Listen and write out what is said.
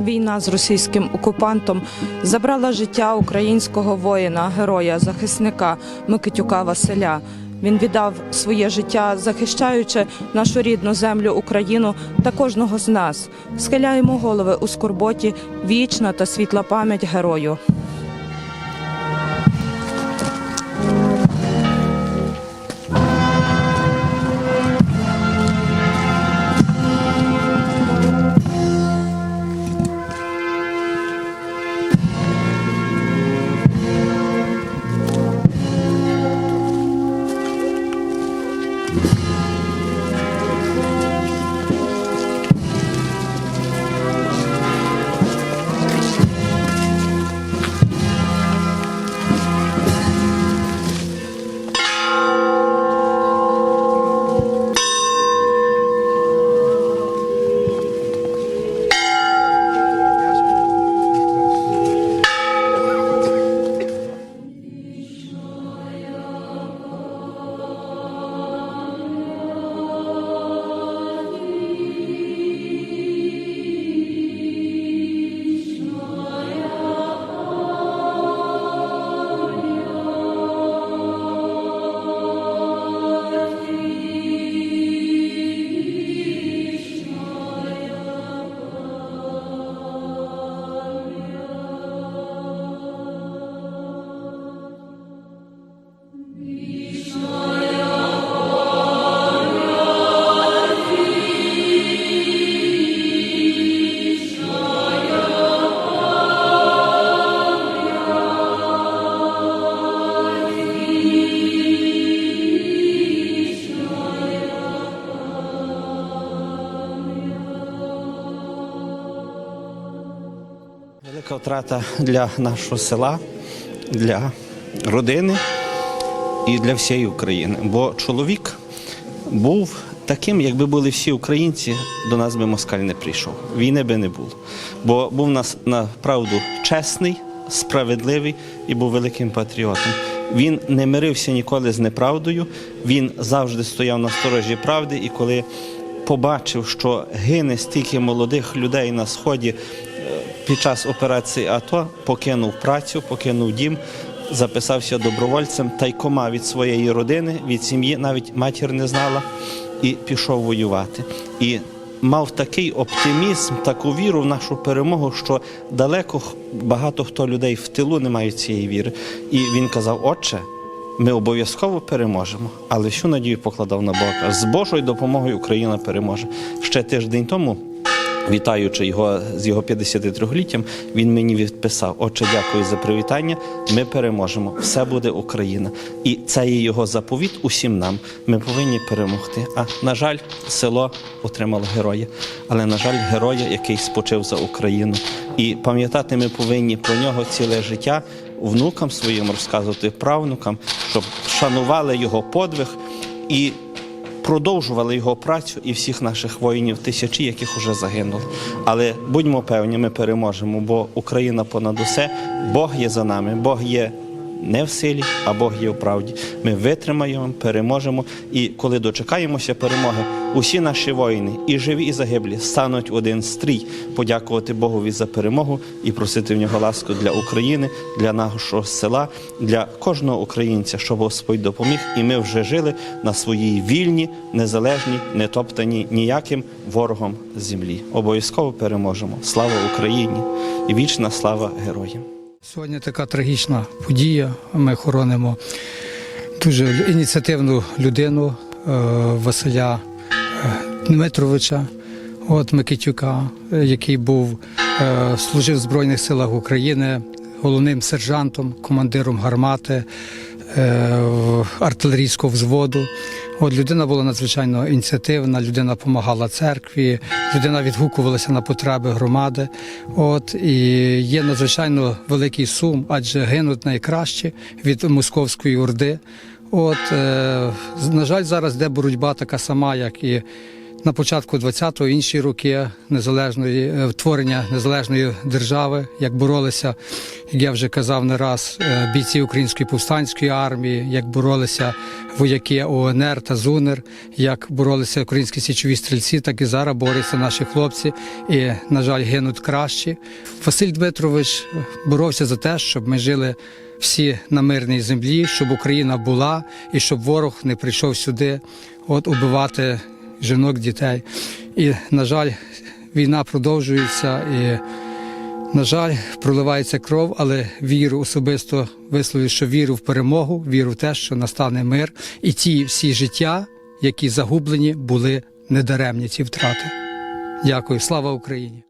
Війна з російським окупантом забрала життя українського воїна, героя, захисника Микитюка Василя. Він віддав своє життя, захищаючи нашу рідну землю Україну та кожного з нас. Схиляємо голови у скорботі, вічна та світла пам'ять герою. Велика втрата для нашого села, для родини і для всієї України. Бо чоловік був таким, якби були всі українці, до нас би москаль не прийшов. Війни би не було. Бо був нас направду чесний, справедливий і був великим патріотом. Він не мирився ніколи з неправдою, він завжди стояв на сторожі правди, і коли побачив, що гине стільки молодих людей на сході під час операції АТО покинув працю, покинув дім, записався добровольцем тайкома від своєї родини, від сім'ї, навіть матір не знала, і пішов воювати. І мав такий оптимізм, таку віру в нашу перемогу, що далеко багато хто людей в тилу не мають цієї віри. І він казав: Отче. Ми обов'язково переможемо, але всю надію покладав на Бога. З Божою допомогою Україна переможе. Ще тиждень тому Вітаючи його з його 53-літтям, він мені відписав: Отче, дякую за привітання. Ми переможемо. Все буде Україна. І це є його заповіт усім нам. Ми повинні перемогти. А на жаль, село отримало героя. Але на жаль, героя, який спочив за Україну. І пам'ятати ми повинні про нього ціле життя, внукам своїм розказувати, правнукам, щоб шанували його подвиг і продовжували його працю і всіх наших воїнів, тисячі, яких уже загинули. Але будьмо певні, ми переможемо, бо Україна понад усе, Бог є за нами, Бог є. Не в силі, а Бог є в правді. Ми витримаємо, переможемо. І коли дочекаємося перемоги, усі наші воїни, і живі, і загиблі, стануть один стрій, подякувати Богові за перемогу і просити в нього ласку для України, для нашого села, для кожного українця, щоб Господь допоміг, і ми вже жили на своїй вільній, незалежній, не топтаній ніяким ворогом землі. Обов'язково переможемо. Слава Україні і вічна слава героям. Сьогодні така трагічна подія. Ми хоронимо дуже ініціативну людину е, Василя е, Дмитровича, от Микитюка, е, який був служив в Збройних силах України головним сержантом, командиром гармати артилерійського взводу. От людина була надзвичайно ініціативна, людина допомагала церкві, людина відгукувалася на потреби громади. От і є надзвичайно великий сум, адже гинуть найкращі від московської орди. От е, на жаль, зараз де боротьба така сама, як і на початку 20-го, інші роки незалежної е, творення незалежної держави, як боролися, як я вже казав не раз, е, бійці української повстанської армії, як боролися вояки ОНР та ЗУНР, як боролися українські січові стрільці, так і зараз борються наші хлопці. І, на жаль, гинуть кращі. Василь Дмитрович боровся за те, щоб ми жили всі на мирній землі, щоб Україна була і щоб ворог не прийшов сюди, от убивати жінок, дітей. І, на жаль, війна продовжується і. На жаль, проливається кров, але віру особисто висловлю, що віру в перемогу, віру в те, що настане мир, і ті всі життя, які загублені, були недаремні ці втрати. Дякую, слава Україні!